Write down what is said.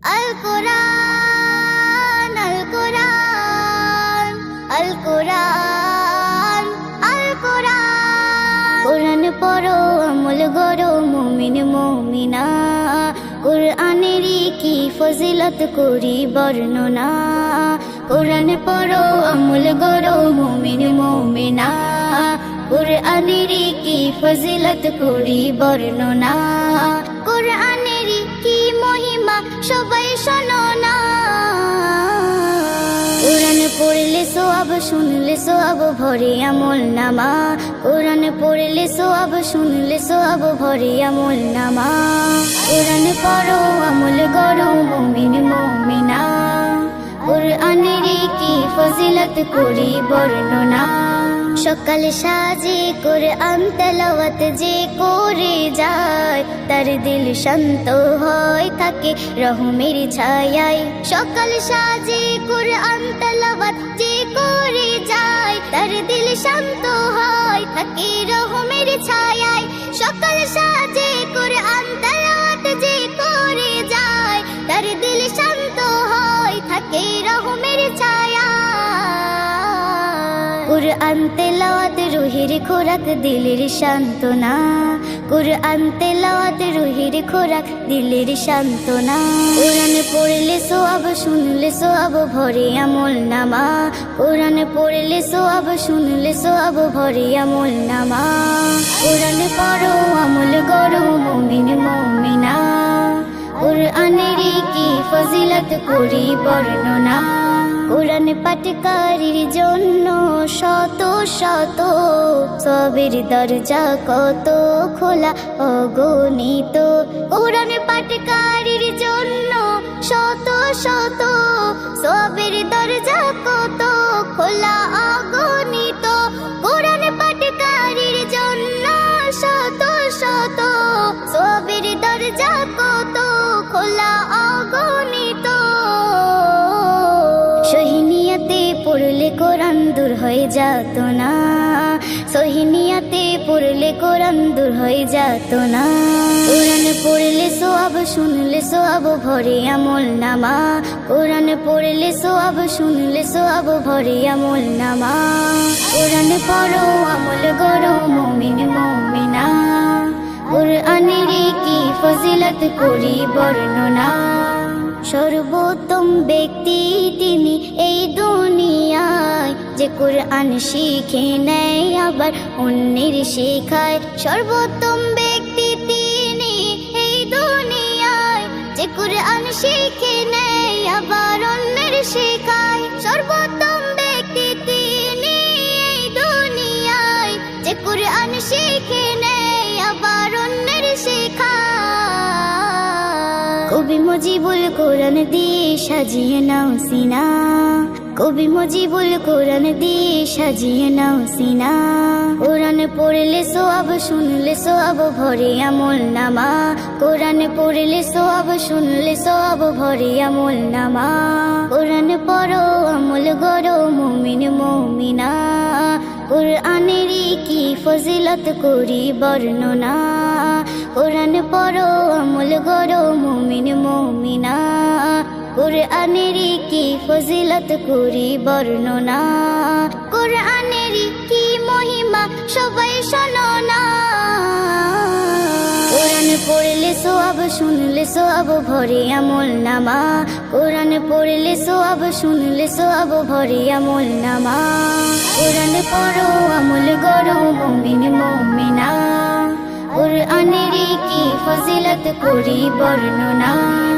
কোরআন কোরআন কোরআন কোরআন কোরআন ফজিলত করি বর্ণনা? কোরআন পড়ো, আমল গরো মুমিন, মুমিনা। কোরআনেরই কি ফজিলত করি বর্ণনা? কোরআনেরই কি মহিমা সবাই শোনো না। কোরআন পড়লে সোয়াব শুনলে সোয়াব ভরে আমল নামা। কোরআন পড়লে সোয়াব শুনলে সোয়াব ভরে আমল নামা। কোরআন পড়ো, আমল গরো মুমিন, মুমিনা। কোরআনের কি ফজিলত করি বর্ণনা। সকালে সাজে কোরআন তেলাওয়াত যে করে যায়। তার দিল শান্ত হয় থাকে রহমের ছায়ায়। সকাল সাজে কোরআন তেলাওয়াত যে করে যায়, তার দিল শান্ত হয় থাকে রহমের ছায়ায়। সকাল সাজে কুরআন তেলাওয়াত রুহির খোরাক, দিলের সান্ত্বনা। কুরআন তেলাওয়াত রুহির খোরাক, দিলের সান্ত্বনা। কোরআন পড়লে সোয়াব শুনলে সোয়াব ভরে আমল নামা। কোরআন পড়লে সোয়াব শুনলে সোয়াব ভরে আমল নামা। কোরআন পড়ো, আমল গরো মুমিন, মুমিনা। কোরআনের কি ফজিলত করি বর্ণনা? কোরআন পাটকারীর জন্য শত শত, সবের দরজা কত খোলা, অগণিত। কোরআন পাটকারীর জন্য শত শত, সবের দরজা কত খোলা সহিনিয়াতে পড়লে কোরআন দূর হয়ে যাত না। সহিনিয়াতে পড়লে কোরআন দূর হয়ে যাত না। কোরআন পড়লে সোয়াব, শুনলে সোয়াব, ভরে আমল নামা। কোরআন পড়লে সোয়াব, শুনলে সোয়াব, ভরে আমল নামা। কোরআন পড়ো, আমল গরো মুমিন, মুমিনা। কোরআনের কি ফজিলত করি বর্ণনা? সর্বোত্তম ব্যক্তি তিনি এই দুনিয়ায়। যে কোরআন শিখে নেয় আবার অন্যের শেখায়। সর্বোত্তম ব্যক্তি তিনি এই দুনিয়ায়। যে কোরআন শিখে কবি মুজিবুল কোরআন দিয়ে সাজিয়ে নাও সিনা। কবি মুজিবুল কোরআন দিয়ে সাজিয়ে নাও সিনা। কোরআন পড়লে সোয়াব, শুনলে সোয়াব, ভরে আমল নামা। কোরআন পড়লে সোয়াব, শুনলে সোয়াব, ভরে আমল নামা। কোরআন পড়ো, আমল গরো মুমিন, মুমিনা। কোরআনেরই কি ফজিলত করি বর্ণনা? কোরআন পড়ো, আমল গরো মুমিন, মুমিনা। কোরআনেরই কি ফজিলত করি বর্ণনা? কোরআনেরই কি মহিমা সবাই শোনো না। কোরআন পড়লে সোয়াব শুনলে সোয়াব ভরে আমল নামা। কোরআন পড়লে সোয়াব শুনলে সোয়াব ভরে আমল নামা। কোরআন পড়ো, আমল গরো মুমিন, মুমিনা। বর্ণনা।